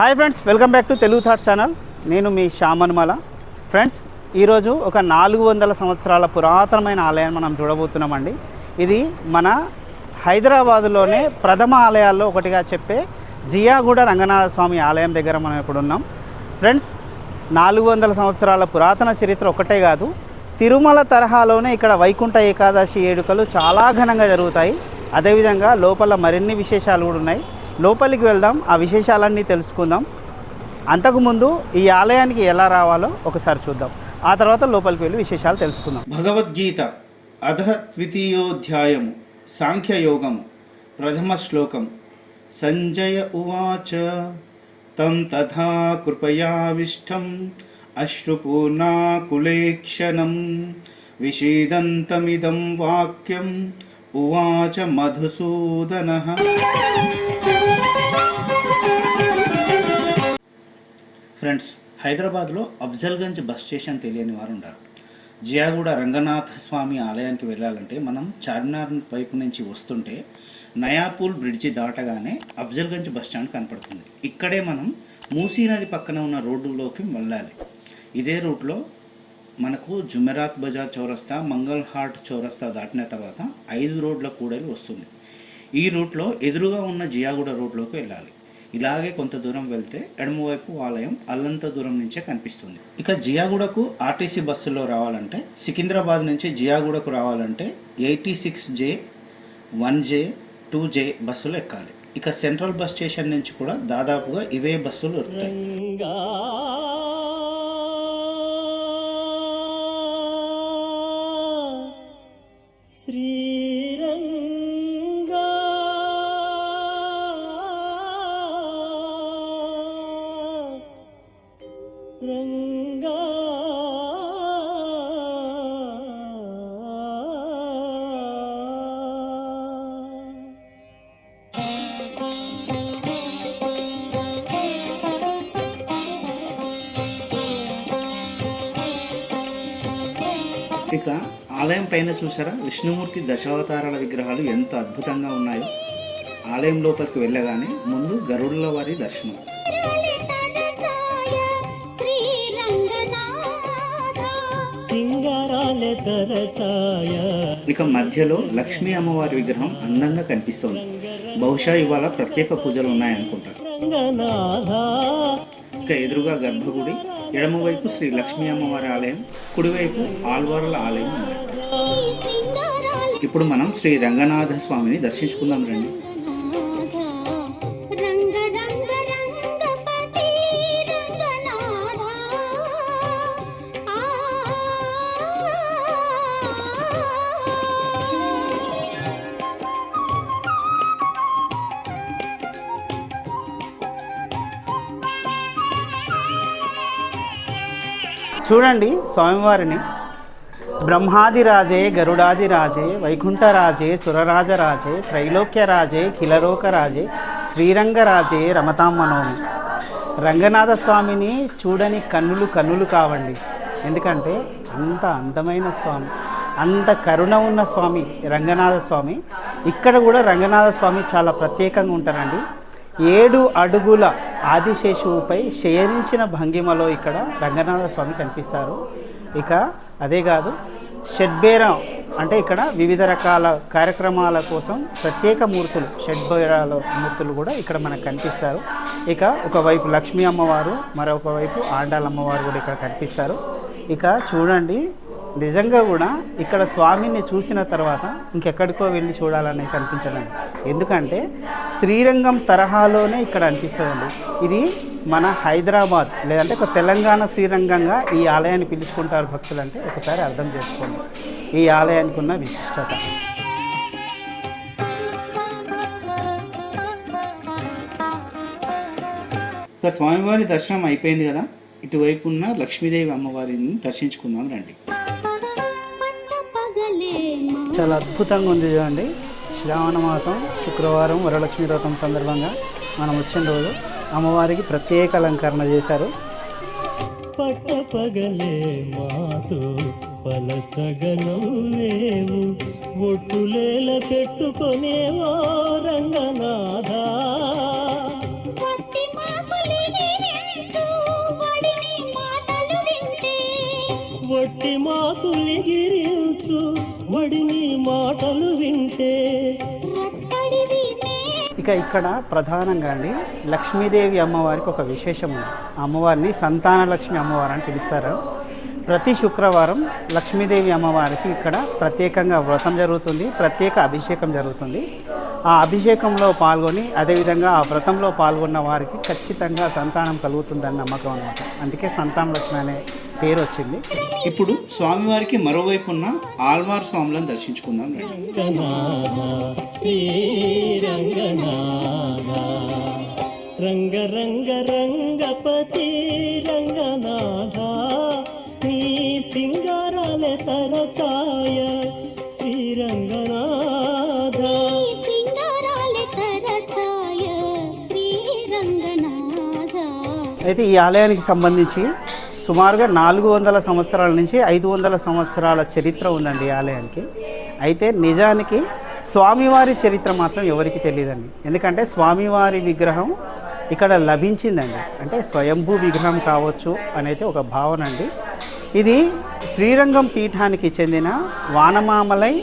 Hi friends welcome back to Telugu thoughts channel నేను మీ శ్యామన్మల. Friends ఈరోజు ఒక నాలుగు వందల సంవత్సరాల పురాతనమైన ఆలయాన్ని మనం చూడబోతున్నామండి. ఇది మన హైదరాబాదులోనే ప్రథమ ఆలయాల్లో ఒకటిగా చెప్పే జియాగూడ రంగనాథ స్వామి ఆలయం దగ్గర మనం ఇప్పుడు ఉన్నాం. ఫ్రెండ్స్ నాలుగు వందల సంవత్సరాల పురాతన చరిత్ర ఒకటే కాదు తిరుమల తరహాలోనే ఇక్కడ వైకుంఠ ఏకాదశి ఏడుకలు చాలా ఘనంగా జరుగుతాయి. అదేవిధంగా లోపల మరిన్ని విశేషాలు కూడా ఉన్నాయి. లోపలికి వెళ్దాం ఆ విశేషాలన్నీ తెలుసుకుందాం. అంతకుముందు ఈ ఆలయానికి ఎలా రావాలో ఒకసారి చూద్దాం. ఆ తర్వాత లోపలికి వెళ్ళి విశేషాలు తెలుసుకుందాం. భగవద్గీత అధ ద్వితీయోధ్యాయము సాంఖ్యయోగము ప్రథమ శ్లోకం. సంజయ ఉవాచ తం తథా కృపయావిష్టం అశ్రుపూర్ణాకులేక్షణం విషీదంతమిదం వాక్యం ఉవాచ మధుసూదన. ఫ్రెండ్స్ హైదరాబాద్లో అఫ్జల్గంజ్ బస్ స్టేషన్ తెలియని వారు ఉన్నారు. జియాగూడ రంగనాథ స్వామి ఆలయానికి వెళ్ళాలంటే మనం చార్మినార్ వైపు నుంచి వస్తుంటే నయాపూల్ బ్రిడ్జి దాటగానే అఫ్జల్గంజ్ బస్ స్టాండ్ కనపడుతుంది. ఇక్కడే మనం మూసీ నది పక్కన ఉన్న రోడ్డులోకి వెళ్ళాలి. ఇదే రూట్లో మనకు జుమెరాత్ బజార్ చౌరస్తా మంగల్ హాట్ చౌరస్తా దాటిన తర్వాత ఐదు రోడ్ల కూడలి వస్తుంది. ఈ రూట్లో ఎదురుగా ఉన్న జియాగూడ రోడ్లోకి వెళ్ళాలి. ఇలాగే కొంత దూరం వెళ్తే ఎడమవైపు ఆలయం అల్లంత దూరం నుంచే కనిపిస్తుంది. ఇక జియాగూడకు ఆర్టీసీ బస్సులో రావాలంటే సికింద్రాబాద్ నుంచి జియాగూడకు రావాలంటే eighty six J one J two J బస్సులు ఎక్కాలి. ఇక సెంట్రల్ బస్ స్టేషన్ నుంచి కూడా దాదాపుగా ఇవే బస్సులు దొరుకుతాయి రంగా ఇక ఆలయం పైన చూసారా? విష్ణుమూర్తి దశావతారాల విగ్రహాలు ఎంత అద్భుతంగా ఉన్నాయో. ఆలయం లోపలికి వెళ్ళగానే ముందు గరుడుల వారి దర్శనం. ఇక మధ్యలో లక్ష్మీ అమ్మవారి విగ్రహం అందంగా కనిపిస్తోంది. బహుశా ఇవాళ ప్రత్యేక పూజలు ఉన్నాయనుకుంటా. ఇక ఎదురుగా గర్భగుడి ఎడమవైపు శ్రీ లక్ష్మీ అమ్మవారి ఆలయం కుడివైపు ఆల్వార్ల ఆలయం ఉన్నాయి. ఇప్పుడు మనం శ్రీ రంగనాథ స్వామిని దర్శించుకుందాం రండి. చూడండి స్వామివారిని. బ్రహ్మాదిరాజే గరుడాదిరాజే వైకుంఠరాజే సురరాజరాజే త్రైలోక్యరాజే కిలలోకరాజే శ్రీరంగరాజే రమతామనోమి రంగనాథ స్వామిని చూడని కన్నులు కన్నులు కావండి. ఎందుకంటే అంత అందమైన స్వామి అంత కరుణ ఉన్న స్వామి రంగనాథ స్వామి ఇక్కడ కూడా రంగనాథ స్వామి చాలా ప్రత్యేకంగా ఉంటారండి. ఏడు అడుగుల ఆదిశేషువుపై శయనించిన భంగిమలో ఇక్కడ రంగనాథ స్వామి కనిపిస్తారు. ఇక అదే కాదు షడ్బేరం అంటే ఇక్కడ వివిధ రకాల కార్యక్రమాల కోసం ప్రత్యేక మూర్తులు షడ్బేరాల మూర్తులు కూడా ఇక్కడ మనకు కనిపిస్తారు. ఇక ఒకవైపు లక్ష్మీ అమ్మవారు మరొక వైపు ఆండాలమ్మవారు కూడా ఇక్కడ కనిపిస్తారు. ఇక చూడండి నిజంగా కూడా ఇక్కడ స్వామిని చూసిన తర్వాత ఇంకెక్కడికో వెళ్ళి చూడాలని కనిపించదండి ఎందుకంటే శ్రీరంగం తరహాలోనే ఇక్కడ అనిపిస్తుందండి. ఇది మన హైదరాబాద్ లేదంటే ఒక తెలంగాణ శ్రీరంగంగా ఈ ఆలయాన్ని పిలుచుకుంటారు భక్తులు అంటే ఒకసారి అర్థం చేసుకోండి. ఈ ఆలయానికి ఉన్న విశిష్టత. ఇక స్వామివారి దర్శనం అయిపోయింది కదా? ఇటువైపు ఉన్న లక్ష్మీదేవి అమ్మవారిని దర్శించుకుందాం రండి. చాలా అద్భుతంగా ఉంది చూడండి. శ్రావణ మాసం శుక్రవారం వరలక్ష్మి వ్రతం సందర్భంగా మనం వచ్చిన రోజు అమ్మవారికి ప్రత్యేక అలంకరణ చేశారు. పట్టపగలే మాతో పలచగలవు ఒట్టులేల పెట్టుకునేవో రంగనాథా. ఒట్టి మాకు బడి నీ మాటలు వింటే. ఇక ఇక్కడ ప్రధానంగా అండి లక్ష్మీదేవి అమ్మవారికి ఒక విశేషం ఉంది. అమ్మవారిని సంతాన లక్ష్మి అమ్మవారు అని పిలుస్తారు. ప్రతి శుక్రవారం లక్ష్మీదేవి అమ్మవారికి ఇక్కడ ప్రత్యేకంగా వ్రతం జరుగుతుంది ప్రత్యేక అభిషేకం జరుగుతుంది. ఆ అభిషేకంలో పాల్గొని అదేవిధంగా ఆ వ్రతంలో పాల్గొన్న వారికి ఖచ్చితంగా సంతానం కలుగుతుందని నమ్మకం అనమాట అందుకే సంతాన లక్ష్మి అనే పేరు వచ్చింది ఇప్పుడు స్వామివారికి మరోవైపు ఉన్న ఆల్వార్ స్వాములను దర్శించుకుందాం రంగ రంగ రంగపతి రంగనాథ. నీ సింగారాల తరచాయ శ్రీరంగనాథ. అయితే ఈ ఆలయానికి సంబంధించి సుమారుగా నాలుగు వందల సంవత్సరాల నుంచి ఐదు వందల సంవత్సరాల చరిత్ర ఉందండి ఈ ఆలయానికి. అయితే నిజానికి స్వామివారి చరిత్ర మాత్రం ఎవరికి తెలియదండి. ఎందుకంటే స్వామివారి విగ్రహం ఇక్కడ లభించిందండి. అంటే స్వయంభూ విగ్రహం కావచ్చు అనేది ఒక భావన అండి. ఇది శ్రీరంగం పీఠానికి చెందిన వానమామలై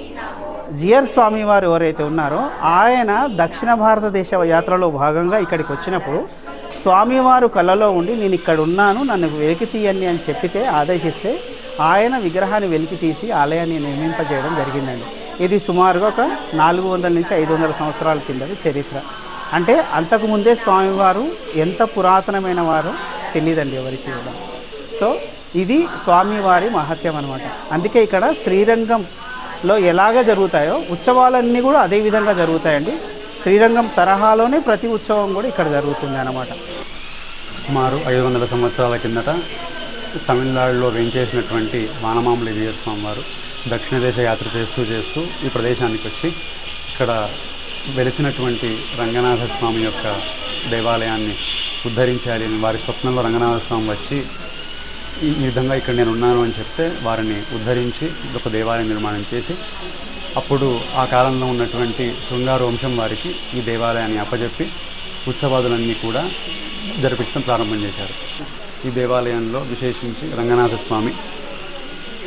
జియర్ స్వామి వారు ఎవరైతే ఉన్నారో ఆయన దక్షిణ భారతదేశ యాత్రలో భాగంగా ఇక్కడికి వచ్చినప్పుడు స్వామివారు కళలో ఉండి నేను ఇక్కడ ఉన్నాను నన్ను వెలికి తీయండి అని చెప్పితే ఆదేశిస్తే ఆయన విగ్రహాన్ని వెలికి తీసి ఆలయాన్ని నిర్మింపజేయడం జరిగిందండి. ఇది సుమారుగా ఒక నాలుగు వందల నుంచి ఐదు వందల సంవత్సరాల కిందది చరిత్ర. అంటే అంతకుముందే స్వామివారు ఎంత పురాతనమైన వారో తెలియదండి ఎవరికి కూడా. సో ఇది స్వామివారి మహత్యం అనమాట అందుకే ఇక్కడ శ్రీరంగంలో ఎలాగ జరుగుతాయో ఉత్సవాలన్నీ కూడా అదే విధంగా జరుగుతాయండి. శ్రీరంగం తరహాలోనే ప్రతి ఉత్సవం కూడా ఇక్కడ జరుగుతుంది అన్నమాట. సుమారు ఐదు వందల సంవత్సరాల కిందట తమిళనాడులో వేంచేసినటువంటి వానమామలి వీరస్వామి వారు దక్షిణ దేశ యాత్ర చేస్తూ చేస్తూ ఈ ప్రదేశానికి వచ్చి ఇక్కడ వెలిసినటువంటి రంగనాథ స్వామి యొక్క దేవాలయాన్ని ఉద్ధరించాలి అని వారి స్వప్నంలో రంగనాథ స్వామి వచ్చి ఈ ఈ విధంగా ఇక్కడ నేను ఉన్నాను అని చెప్తే వారిని ఉద్ధరించి ఒక దేవాలయం నిర్మాణం చేసి అప్పుడు ఆ కాలంలో ఉన్నటువంటి శృంగార వంశం వారికి ఈ దేవాలయాన్ని అప్పజెప్పి ఉత్సవాదులన్నీ కూడా జరిపించడం ప్రారంభం చేశారు. ఈ దేవాలయంలో విశేషించి రంగనాథ స్వామి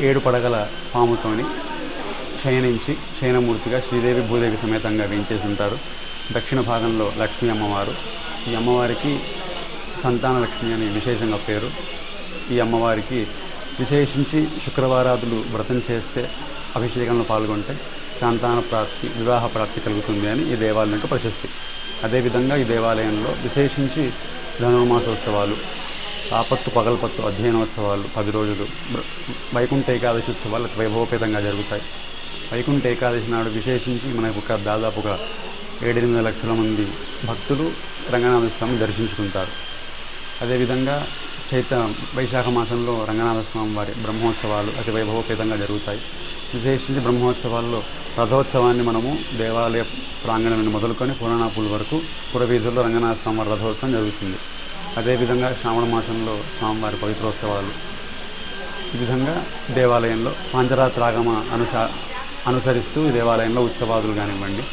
ఏడు పడగల పాముతోని శయనించి శయనమూర్తిగా శ్రీదేవి భూదేవి సమేతంగా వేయించేసి ఉంటారు. దక్షిణ భాగంలో లక్ష్మీ అమ్మవారు. ఈ అమ్మవారికి సంతాన లక్ష్మి అనే విశేషంగా పేరు. ఈ అమ్మవారికి విశేషించి శుక్రవారాదులు వ్రతం చేస్తే అభిషేకంలో పాల్గొంటే సంతాన ప్రాప్తి వివాహ ప్రాప్తి కలుగుతుంది అని ఈ దేవాలయం యొక్క ప్రశస్తి. అదేవిధంగా ఈ దేవాలయంలో విశేషించి ధనుర్మాసోత్సవాలు ఆపత్తు పగలపత్తు అధ్యయనోత్సవాలు పది రోజులు వైకుంఠ ఏకాదశి ఉత్సవాలు అతి వైభవపేతంగా జరుగుతాయి. వైకుంఠ ఏకాదశి నాడు విశేషించి మనకు ఒక దాదాపుగా ఏడెనిమిది లక్షల మంది భక్తులు రంగనాథ స్వామిని దర్శించుకుంటారు అదేవిధంగా చైత వైశాఖ మాసంలో రంగనాథ స్వామి వారి బ్రహ్మోత్సవాలు అతి వైభవపేతంగా జరుగుతాయి. విశేషించి బ్రహ్మోత్సవాల్లో రథోత్సవాన్ని మనము దేవాలయ ప్రాంగణం నుండి మొదలుకొని పురాణాపుల వరకు పురవీధుల్లో రంగనాథ స్వామి వారి రథోత్సవం జరుగుతుంది. అదేవిధంగా శ్రావణ మాసంలో స్వామివారి పవిత్రోత్సవాలు. ఈ విధంగా దేవాలయంలో పాంచరాత్రాగమ అనుసా అనుసరిస్తూ ఈ దేవాలయంలో ఉత్సవాదులు కానివ్వండి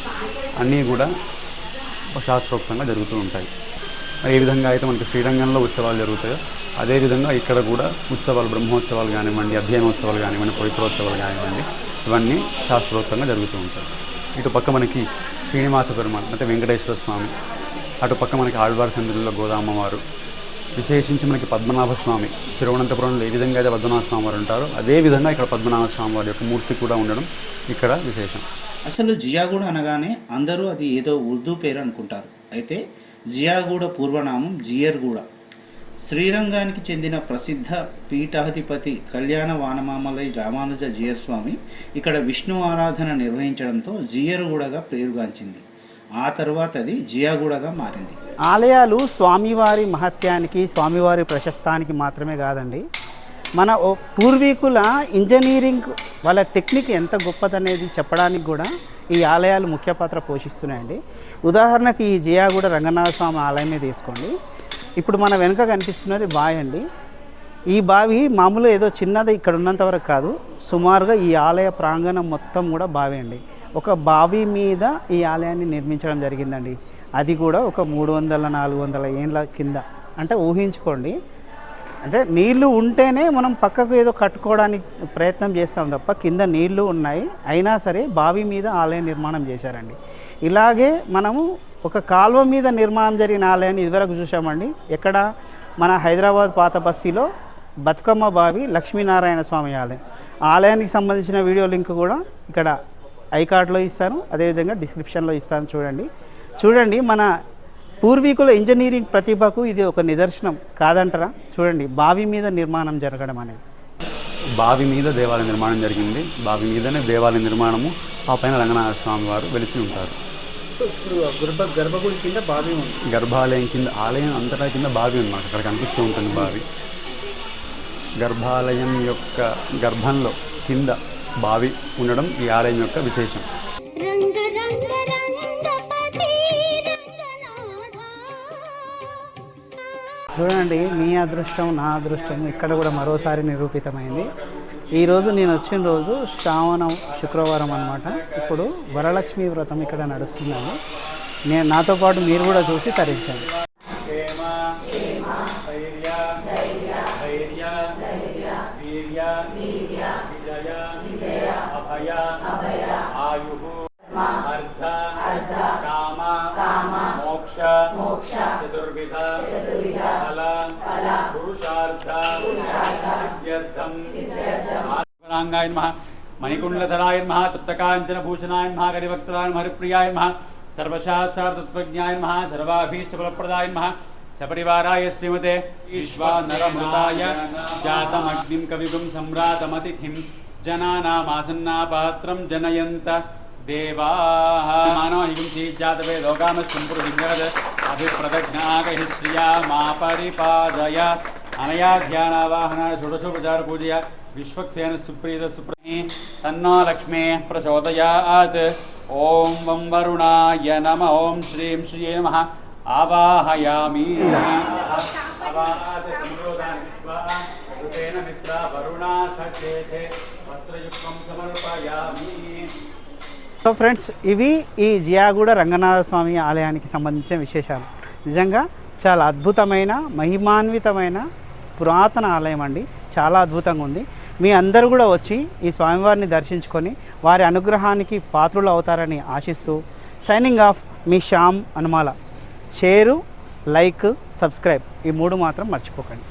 అన్నీ కూడా శాస్త్రోక్తంగా జరుగుతూ ఉంటాయి. ఏ విధంగా అయితే మనకి శ్రీరంగంలో ఉత్సవాలు జరుగుతాయో అదేవిధంగా ఇక్కడ కూడా ఉత్సవాలు బ్రహ్మోత్సవాలు కానివ్వండి అధ్యయనోత్సవాలు కానివ్వండి పవిత్రోత్సవాలు కానివ్వండి ఇవన్నీ శాస్త్రోక్తంగా జరుగుతూ ఉంటాయి. ఇటు పక్క మనకి శ్రీనివాస పెరుమాళ్ అంటే వెంకటేశ్వర స్వామి అటు పక్క మనకి ఆళ్వార్ చంద్రుల్లో గోదామ్మవారు విశేషించి మనకి పద్మనాభ స్వామి తిరువనంతపురంలో ఏ విధంగా అయితే పద్మనాభ స్వామి వారు ఉంటారో అదే విధంగా ఇక్కడ పద్మనాభ స్వామి వారి యొక్క మూర్తి కూడా ఉండడం ఇక్కడ విశేషం. అసలు జియాగూడ అనగానే అందరూ అది ఏదో ఉర్దూ పేరు అనుకుంటారు. అయితే జియాగూడ పూర్వనామం జియర్గూడ. శ్రీరంగానికి చెందిన ప్రసిద్ధ పీఠాధిపతి కళ్యాణ వానమామలై రామానుజ జియర్ స్వామి ఇక్కడ విష్ణు ఆరాధన నిర్వహించడంతో జియరుగూడగా పేరుగాంచింది. ఆ తరువాత అది జియాగూడగా మారింది. ఆలయాలు స్వామివారి మహత్యానికి స్వామివారి ప్రశస్తానికి మాత్రమే కాదండి. మన ఓ పూర్వీకుల ఇంజనీరింగ్ వాళ్ళ టెక్నిక్ ఎంత గొప్పదనేది చెప్పడానికి కూడా ఈ ఆలయాలు ముఖ్య పాత్ర పోషిస్తున్నాయండి. ఉదాహరణకి ఈ జియాగూడ రంగనాథ స్వామి ఆలయమే తీసుకోండి. ఇప్పుడు మన వెనుక కనిపిస్తున్నది బావి అండి. ఈ బావి మామూలు ఏదో చిన్నది ఇక్కడ ఉన్నంత వరకు కాదు. సుమారుగా ఈ ఆలయ ప్రాంగణం మొత్తం కూడా బావి అండి. ఒక బావి మీద ఈ ఆలయాన్ని నిర్మించడం జరిగిందండి. అది కూడా ఒక మూడు వందల నాలుగు వందల ఏండ్ల కింద. అంటే ఊహించుకోండి. అంటే నీళ్ళు ఉంటేనే మనం పక్కకు ఏదో కట్టుకోవడానికి ప్రయత్నం చేస్తాం తప్ప కింద నీళ్ళు ఉన్నాయి. అయినా సరే బావి మీద ఆలయం నిర్మాణం చేశారండి. ఇలాగే మనము ఒక కాలువ మీద నిర్మాణం జరిగిన ఆలయాన్ని ఇదివరకు చూసామండి ఎక్కడ? మన హైదరాబాద్ పాత బస్తీలో బతుకమ్మ బావి లక్ష్మీనారాయణ స్వామి ఆలయం. ఆలయానికి సంబంధించిన వీడియో లింక్ కూడా ఇక్కడ ఐకార్డ్లో ఇస్తాను. అదేవిధంగా డిస్క్రిప్షన్లో ఇస్తాను చూడండి. చూడండి మన పూర్వీకుల ఇంజనీరింగ్ ప్రతిభకు ఇది ఒక నిదర్శనం కాదంటారా? చూడండి బావి మీద నిర్మాణం జరగడం అనేది. బావి మీద దేవాలయ నిర్మాణం జరిగింది. బావి మీదనే దేవాలయ నిర్మాణము ఆ పైన రంగనాథ స్వామి వారు వెలిసి ఉంటారు. ఇప్పుడు గర్భ గర్భగుడి కింద బావి ఉంది. గర్భాలయం కింద ఆలయం అంతటా కింద బావి ఉంది మనకు అక్కడ కనిపిస్తూ ఉంటుంది బావి. గర్భాలయం యొక్క గర్భంలో కింద బావి ఉండడం ఈ ఆలయం యొక్క విశేషం. రంగ రంగ రంగపతి రంగనాథ. చూడండి మీ అదృష్టం నా అదృష్టం ఇక్కడ కూడా మరోసారి నిరూపితమైంది. ఈరోజు నేను వచ్చిన రోజు శ్రావణం శుక్రవారం అనమాట ఇప్పుడు వరలక్ష్మి వ్రతం ఇక్కడ నడుస్తున్నాను నేను నాతో పాటు మీరు కూడా చూసి తరించండి. సిద్ధ్యర్థం నమః మణికుండలధరాయ నమః తప్తకాంచన భూషణాయ నమః గరివక్త్రాయ నమః హరిప్రియాయ నమః సర్వశాస్త్రార్థత్వజ్ఞాయ నమః సర్వాభీష్టఫలప్రదాయ నమః సపరివారాయ శ్రీమతే ఈశ్వానరమృతాయ జాతమగ్నిం కవిగుం సమ్రాతమతిథిం జనానామాసన్నాపాత్రం జనయంత దేవాः. మానవ హింసి జాతవే లోకామస్సంపురుదిగ్గద అభిప్రదజ్ఞాగహి శ్రియా మా పరిపాదయ అనయా ధ్యానావాహన షోడశోపచార పూజయ విశ్వక్సేన సుప్రీత సుప్రీ తన్నా లక్ష్మే ప్రచోదయాత్. ఓం వం వరుణాయ నమ ఓం శ్రీం శ్రీయే నమ. ఆవాహయామి మిత్ర వస్త్రయుక్తం సమర్పయామి. సో ఫ్రెండ్స్ ఇవి ఈ జియాగూడ రంగనాథ స్వామి ఆలయానికి సంబంధించిన విశేషాలు. నిజంగా చాలా అద్భుతమైన మహిమాన్వితమైన పురాతన ఆలయం అండి. చాలా అద్భుతంగా ఉంది. మీ అందరూ కూడా వచ్చి ఈ స్వామివారిని దర్శించుకొని వారి అనుగ్రహానికి పాత్రులు అవుతారని ఆశిస్తూ సైనింగ్ ఆఫ్ మీ Shyam Anumala. Share like subscribe ఈ మూడు మాత్రం మర్చిపోకండి.